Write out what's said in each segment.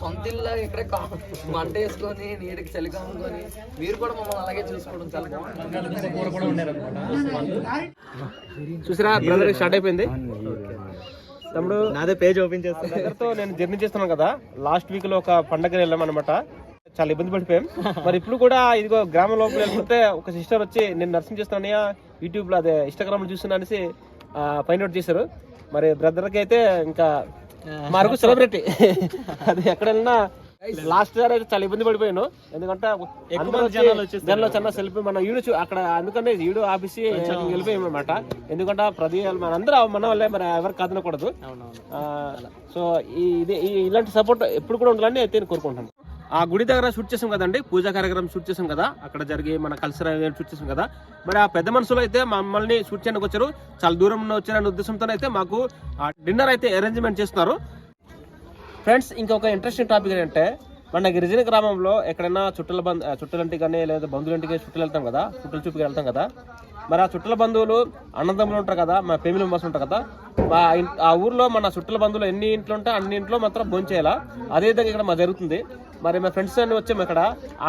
సొంత ఇల్లు ఇక్కడే మంట వేసుకొని నీటికి చలి కాముకొని మీరు కూడా మమ్మల్ని అలాగే చూసుకోవడం చాలా బాగుంది చూసారా బ్రదర్ స్టార్ట్ అయిపోయింది. తమ్ముడు నాదే పేజ్ ఓపెన్ చేస్తాను నేను జర్నీ చేస్తున్నాను కదా. లాస్ట్ వీక్లో ఒక పండగ వెళ్ళాం అనమాట చాలా ఇబ్బంది పడిపోయాం. మరి ఇప్పుడు కూడా ఇదిగో గ్రామం లోపల వెళ్ళిపోతే ఒక సిస్టర్ వచ్చి నేను నర్సింగ్ చేస్తున్నానయ్యా యూట్యూబ్లో అదే ఇన్స్టాగ్రామ్లో చూస్తున్నా అనేసి ఫైండ్ అవుట్ చేశారు. మరి బ్రదర్కి అయితే ఇంకా మరకు సెలబ్రిటీ అది ఎక్కడ వెళ్ళినా లాస్ట్ ఇయర్ అయితే చాలా ఇబ్బంది పడిపోయాను. ఎందుకంటే జనాలు చిన్న సెల్ఫీ మన ఈడు అక్కడ అందుకనే ఈడు ఆఫీస్ వెళ్ళిపోయాం అనమాట ఎందుకంటే ప్రతి మన అందరూ మన వాళ్ళే మరి ఎవరు కాదనకూడదు. సో ఇది ఈ ఇలాంటి సపోర్ట్ ఎప్పుడు కూడా ఉండాలని అయితే నేను కోరుకుంటాను ఆ గుడి దగ్గర షూట్ చేసాం కదండి పూజా కార్యక్రమం షూట్ చేసాం కదా అక్కడ జరిగే మన కల్చరల్ షూట్ చేసాం కదా. మరి ఆ పెద్ద మనుషులు అయితే మమ్మల్ని షూట్ చేయడానికి వచ్చారు. చాలా దూరం వచ్చారనే ఉద్దేశంతో అయితే మాకు డిన్నర్ అయితే అరేంజ్మెంట్ చేస్తున్నారు. ఫ్రెండ్స్ ఇంకొక ఇంట్రెస్టింగ్ టాపిక్ ఏంటంటే మన గిరిజన గ్రామంలో ఎక్కడైనా చుట్టల బంధు చుట్టలంటి కానీ లేదా బంధువులంటికి చుట్టలు వెళ్తాం కదా చుట్టల చూపుకి వెళ్తాం కదా. మరి ఆ చుట్టల బంధువులు అన్నదమ్ములు ఉంటారు కదా మా ఫ్యామిలీ మెంబర్స్ ఉంటారు కదా. మా ఆ ఊర్లో మన చుట్టల బంధువులు ఎన్ని ఇంట్లో ఉంటే అన్ని ఇంట్లో మాత్రం భోజనం చేయాలా అదే విధంగా ఇక్కడ మా జరుగుతుంది. మరి మా ఫ్రెండ్స్ అన్ని వచ్చాము ఇక్కడ.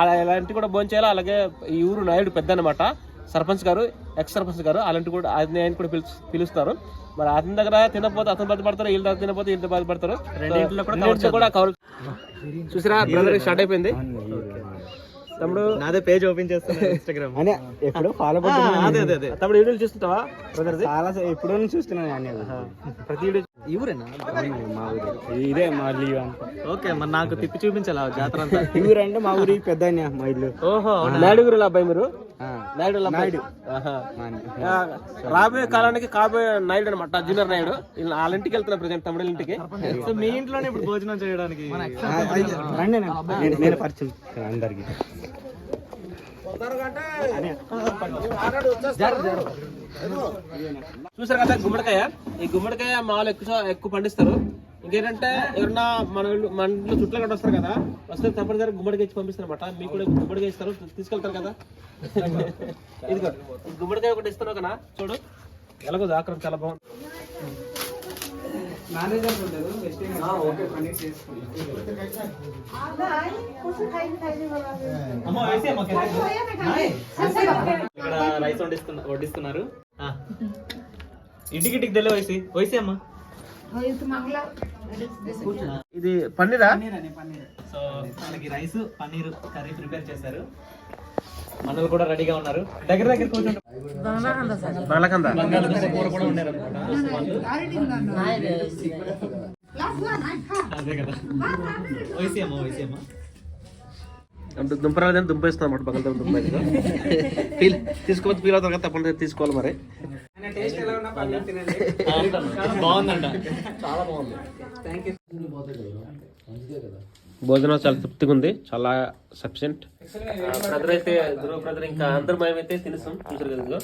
అలాంటి కూడా భోజనం చేయాలా అలాగే ఈ ఊరు నాయుడు పెద్ద అనమాట సర్పంచ్ గారు ఎక్స్ సర్పంచ్ గారు అలాంటి కూడా ఆయన ఆయన కూడా పిలుచు పిలుస్తారు. మరి అతని దగ్గర తినకపోతే అతను బాధపడతారు వీళ్ళ దగ్గర తినకపోతే వీళ్ళతో బాధపడతారు. కూడా కవర్ చూసారా బ్రదర్ స్టార్ట్ అయిపోయింది. తమ్ముడు నాదే పేజ్ ఓపెన్ చేస్తాను ఇన్స్టాగ్రామ్ అని ఎప్పుడు ఫాలో అదే అదే అదే. తమ్ముడు వీడియోలు చూస్తుంటావా బ్రదర్ చాలా ఎప్పుడో నుంచి చూస్తున్నాను ప్రతి వీడియో ఇవురేనా మా ఊరు. ఇదే మా లీవ్ అంతా. ఓకే మరి నాకు తిప్పి చూపించాలి జాతర అంతా? ఈ ఊరు అంటే మా ఊరి పెద్ద మా ఇల్లు. ఓహో నాయుడు గురు అబ్బాయి మీరు? ఆ, నాయుడు. ఆ, రాబోయే కాలానికి కాబోయే నాయుడు అనమాట జూనియర్ నాయుడు. వీళ్ళ ఇంటికి వెళ్తున్నా ప్రజెంట్ తమ్ముడు ఇంటికి. సో మీ ఇంట్లోనే ఇప్పుడు భోజనం చేయడానికి ఆ, అది రండి. నేను నేను- నేను పరిచయం అందరికి. చూసారు కదా గుమ్మడికాయ? ఈ గుమ్మడికాయ మామూలు ఎక్కువ ఎక్కువ పండిస్తారు. ఇంకేంటంటే ఎవరన్నా మన ఇల్లు- మన ఇంట్లో చుట్టూ కూడా వస్తారు కదా వస్తే తప్పనిసరి గుమ్మడికాయ ఇచ్చి పంపిస్తారు అనమాట మీకు కూడా గుమ్మడికాయ ఇస్తారు తీసుకెళ్తారు కదా. ఇదిగో ఈ గుమ్మడికాయ ఒకటి ఇస్తున్నావు కదా చూడు. ఎలాగో ఆక్రం చాలా బాగుంది. ఇక్కడ రైస్ వడ్డిస్తున్నా వడ్డిస్తున్నారు. ఇంటికి ఇంటికి తెలియ వయసి వయసే అమ్మా. ఇది పన్నీరా? సో మనకి రైస్ పన్నీర్ కర్రీ ప్రిపేర్ చేశారు. మనలు కూడా రెడీగా ఉన్నారు. దగ్గర దగ్గర కూర కూడా ఉన్నారు అదే కదా. వయసే అమ్మా వయసే అమ్మా. అంటే అన్నమాట పక్కన దుంప తీసుకోవచ్చు ఫీల్ అవుతారు కదా తప్పనిసరి తీసుకోవాలి మరి. బాగుందంట చాలా బాగుంది. భోజనం చాలా తృప్తిగా ఉంది చాలా సఫిషియంట్ బ్రదర్ అయితే ధ్రువ బ్రదర్ ఇంకా అందరు మేమైతే తినేస్తాం చూసారు కదా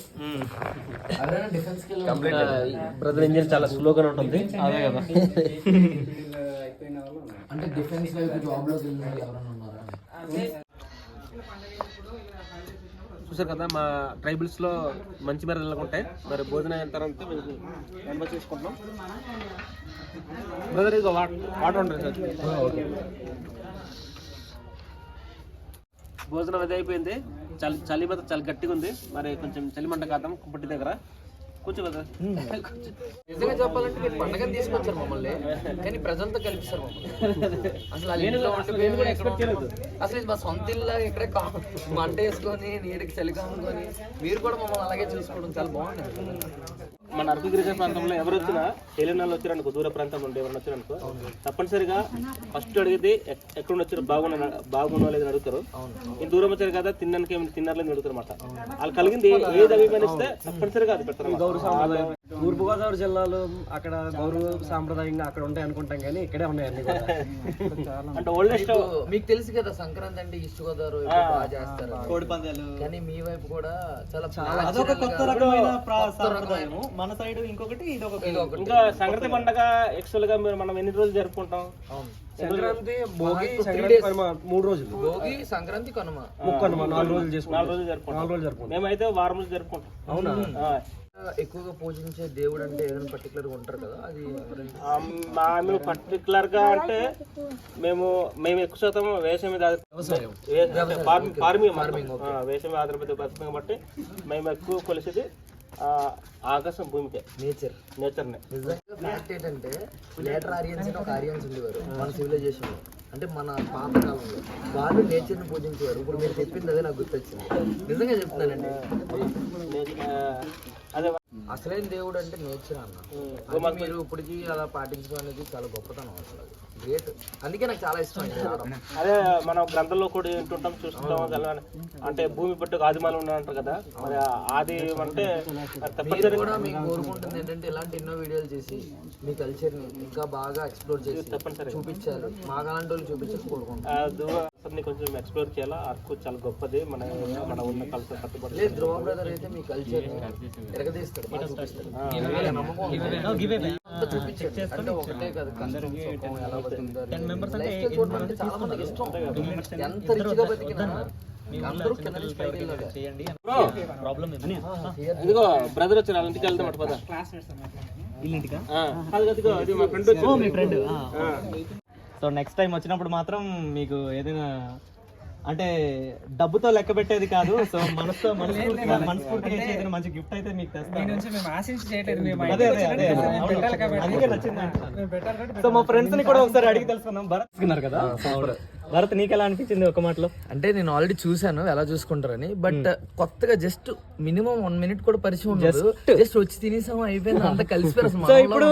బ్రదర్ ఇంజిన్ చాలా స్లోగానే ఉంటుంది. అదే కదా. అంటే డిఫెన్స్ వైపు జాబ్లోకి చూసారు కదా మా ట్రైబల్స్లో మంచి మేరలు ఉంటాయి. మరి భోజనం అయిన తర్వాత మేము చేసుకుంటున్నాం. బ్రదర్ ఇది వాటర్ ఉంటుంది సార్ భోజనం అది అయిపోయింది. చలి చలి మాత్రం చాలా గట్టిగా ఉంది. మరి కొంచెం చలి మంట కాదాం కుప్పటి దగ్గర. కూర్చో కదా నిజంగా చెప్పాలంటే మీరు పండగ తీసుకొచ్చారు మమ్మల్ని. కానీ ప్రజలతో కలిపిస్తారు మమ్మల్ని. అసలు? అసలు ఇది మా సొంత ఇల్లు ఇక్కడే మంట వేసుకొని నీటికి చలి కాముకొని మీరు కూడా మమ్మల్ని అలాగే చూసుకోవడం చాలా బాగుంది మన అరకు గిరిజన ప్రాంతంలో ఎవరు వచ్చినా తెలంగాణలో వచ్చారనుకో దూర ప్రాంతం నుండి ఎవరైనా వచ్చారనుకో తప్పనిసరిగా ఫస్ట్ అడిగితే ఎక్- ఎక్కడ నుండి వచ్చారు బాగున్నా బాగున్నా లేదని అడుగుతారు. ఈ దూరం వచ్చారు కదా తినడానికి ఏమైనా తిన్నారని అడుగుతారు అనమాట వాళ్ళు కలిగింది ఏది అభిమానిస్తే తప్పనిసరిగా అది పెడతారు తూర్పు గోదావరి జిల్లాలో అక్కడ గౌరవ సాంప్రదాయంగా అక్కడ ఉంటాయి అనుకుంటాం కానీ ఇక్కడే ఉన్నాయి అన్ని కూడా. అంటే ఓల్డెస్ట్ మీకు- తెలుసు కదా సంక్రాంతి అంటే ఈస్ట్ గోదావరి బాగా చేస్తారు కోడి పందాలు. కానీ మీ వైపు కూడా చాలా అదొక కొత్త రకమైన సాంప్రదాయము. మన సైడ్ ఇంకొకటి ఇది ఒక ఇది ఒకటి. ఇంకా సంక్రాంతి పండగ యాక్చువల్గా మీరు మనం ఎన్ని రోజులు జరుపుకుంటాం? అవును. సంక్రాంతి భోగి సంక్రాంతి. కనుమ మూడు రోజులు. భోగి సంక్రాంతి కనుమ. ముక్కు కనుమ నాలుగు రోజులు చేసుకుంటాం. నాలుగు రోజులు జరుపుకుంటాం. నాలుగు రోజులు జరుపుకుంటాం. మేమైతే వారం రోజులు జరుపుకుంటాం. అవునా? ఎక్కువగా పూజించే దేవుడు అంటే ఏదైనా పర్టికులర్గా ఉంటారు కదా అది మా మేము పర్టికులర్గా అంటే మేము మేము ఎక్కువ శాతం వేసవి మీద ఫార్మింగ్ ఫార్మింగ్ వేసవి మీద ఆధారపడి బతుకుతాం కాబట్టి మేము ఎక్కువ కొలిసేది ఆ, ఆకాశం భూమికే. నేచర్ నేచర్నే నిజంగా ఫ్యాక్ట్ ఏంటంటే లేటర్ ఆరియన్స్ ఒక ఆరియన్స్ ఉండేవారు మన సివిలైజేషన్లో. అంటే మన పాత కాలంలో వాళ్ళు నేచర్ని పూజించేవారు. ఇప్పుడు మీరు చెప్పింది అదే నాకు గుర్తొచ్చింది. నిజంగా చెప్తున్నానండి. అదే అసలైన దేవుడు అంటే నేచర్ అన్న. మీరు ఇప్పటికీ అలా పాటించడం అనేది చాలా గొప్పతనం అసలు గ్రేట్ అందుకే నాకు చాలా ఇష్టం. అదే మనం గ్రంథంలో కూడా వింటుంటాం చూస్తుంటాం అంటే భూమి పట్టుకు ఆదిమాలు ఉన్నారంటారు కదా మరి ఆ ఆది అంటే మీరు కూడా మీకు కోరుకుంటుంది ఏంటంటే ఇలాంటి ఎన్నో వీడియోలు చేసి మీ కల్చర్ని ఇంకా బాగా ఎక్స్ప్లోర్ చేసి చూపించాలి మాకు అలాంటి వాళ్ళు చూపించాలి కోరుకుంటాం దువ్వని కొంచెం ఎక్స్ప్లోర్ చేయాలా? అరకు చాలా గొప్పది. మన మన ఉన్న కల్చర్ కట్టుబడి ధ్రువ బ్రదర్ అయితే మీ కల్చర్ ఎరగదీస్తాడు చూపించాడు ఒకటే కాదు చాలా మందికి ఇష్టం. ఎంత రిచ్గా బతికినా ఇదిగో బ్రదర్ వచ్చారు ఇంటికి వెళ్దాం అటు పద. ఇల్లింటికా? అది మా ఫ్రెండ్ మీ ఫ్రెండ్ సో నెక్స్ట్ టైం వచ్చినప్పుడు మాత్రం మీకు ఏదైనా అంటే డబ్బుతో లెక్క పెట్టేది కాదు. సో మనసుతో మనస్ఫూర్తిగా ఏదైనా మంచి గిఫ్ట్ అయితే మీకు తెస్తాను. సో మా ఫ్రెండ్స్ని కూడా ఒకసారి అడిగి తెలుసుకున్నాం భరత్ కదా? భరత్ నీకు ఎలా అనిపించింది ఒక మాటలో? అంటే నేను ఆల్రెడీ చూసాను ఎలా చూసుకుంటారని. బట్ కొత్తగా జస్ట్ మినిమం వన్ మినిట్ కూడా పరిచయం ఉండదు. జస్ట్ వచ్చి తినేసాము అయిపోయింది? అంత కలిసిపోయారు సో ఇప్పుడు.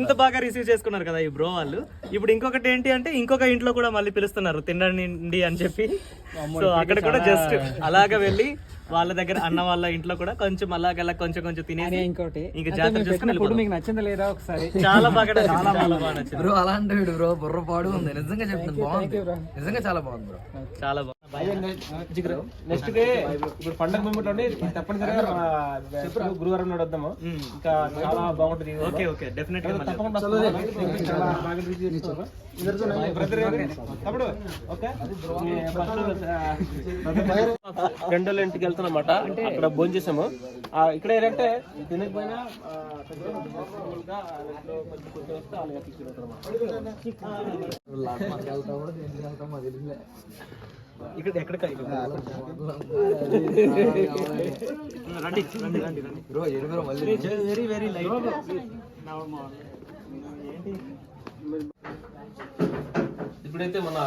ఇంత బాగా రిసీవ్ చేసుకున్నారు కదా ఈ బ్రో వాళ్ళు. ఇప్పుడు ఇంకొకటి ఏంటి అంటే ఇంకొక ఇంట్లో కూడా మళ్ళీ పిలుస్తున్నారు తినండి అని చెప్పి. సో అక్కడ కూడా జస్ట్ అలాగా వెళ్ళి వాళ్ళ దగ్గర అన్న వాళ్ళ ఇంట్లో కూడా కొంచెం అలాగ కొంచెం కొంచెం తినేసి ఇంకోటి. ఇంకా జాతర చేసుకుని మీకు నచ్చిందా లేదా ఒకసారి. చాలా బాగా చాలా బాగా నచ్చింది. బ్రో అలాంటి బ్రో బుర్ర పాడు ఉంది. నిజంగా చెప్తున్నాను బాగుంది. నిజంగా చాలా బాగుంది బ్రో. చాలా బాగా నెక్స్ట్ డే ఇప్పుడు పండగ మూమెంట్ ఉండి తప్పనిసరిగా గురువారం నాడు వద్దాము. ఇంకా చాలా బాగుంటుంది. Okay okay definite? తమ్ముడు ఓకే? ఇంటికి అక్కడ భోజనం చేసాము ఇక్కడ ఏంటంటే తినకపోయినా కొంచెం కొంచెం కొంచెం ఇక్కడ ఎక్కడ రండి రండి రండి రండి. బ్రో మళ్ళీ? వెరీ వెరీ లైట్ ఇప్పుడైతే మన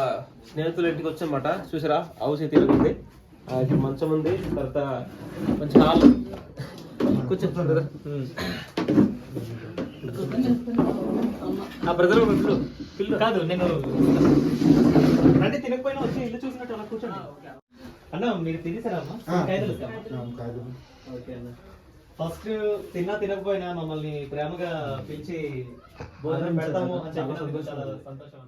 స్నేహితుల ఇంటికి వచ్చామన్నమాట. చూసారా? హౌస్ అయితే ఉంది. ఇక్కడ మంచం ఉంది. తర్వాత మంచి హాల్ కూర్చో. Brother. ఆ బ్రదర్ పిల్లు. కాదు నేను రండి తినకపోయినా వచ్చి ఇల్లు చూసినట్టు అలా కూర్చోండి. అన్న మీరు తినేసారా అమ్మా ఖైదులు ఓకే అన్న. ఫస్ట్ తిన్నా తినకపోయినా మమ్మల్ని ప్రేమగా పిలిచి భోజనం పెడతాము అని చెప్పినందుకు చాలా సంతోషం.